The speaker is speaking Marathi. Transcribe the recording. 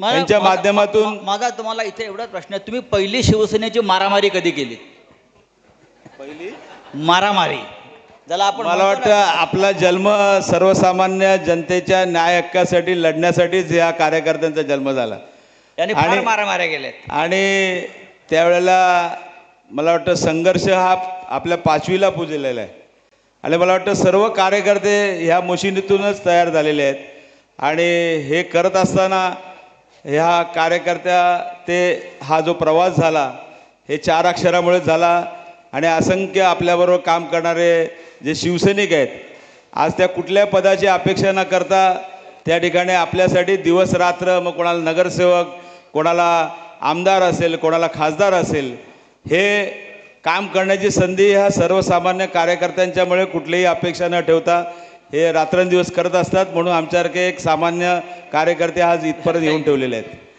मला- यांच्या माझा- माध्यमातून मा- माझा तुम्हाला इथे एवढाच प्रश्न आहे. तुम्ही पहिली शिवसेनेची मारामारी कधी केली? पहिली? मारामारी. ज्याला आपण मला म्हणतो वाटतं आपला जन्म सर्वसामान्य जनतेच्या न्याय हक्कासाठी लढण्यासाठीच या कार्यकर्त्यांचा जन्म झाला. ना, यांनी फार आणि- मारामाऱ्या केल्यात. आणि त्यावेळेला मला वाटतं संघर्ष हा आपल्या पाचवीला पुजलेला आहे. आणि मला वाटतं सर्व कार्यकर्ते ह्या मशिनीतूनच तयार झालेले आहेत. आणि हे करत असताना ह्या कार्यकर्त्या ते हा जो प्रवास झाला हे चार अक्षरामुळे झाला आणि असंख्य आपल्याबरोबर काम करणारे जे शिवसैनिक आहेत आज त्या कुठल्या पदाची अपेक्षा न करता त्या ठिकाणी आपल्यासाठी दिवस रात्र मग कोणाला नगरसेवक कोणाला आमदार असेल कोणाला खासदार असेल हे काम करण्याची संधी ह्या सर्वसामान्य कार्यकर्त्यांच्यामुळे कुठलीही अपेक्षा न ठेवता हे रात्रंदिवस करत असतात. म्हणून आमच्यासारखे एक सामान्य कार्यकर्ते आज इथपर्यंत येऊन ठेवलेले आहेत.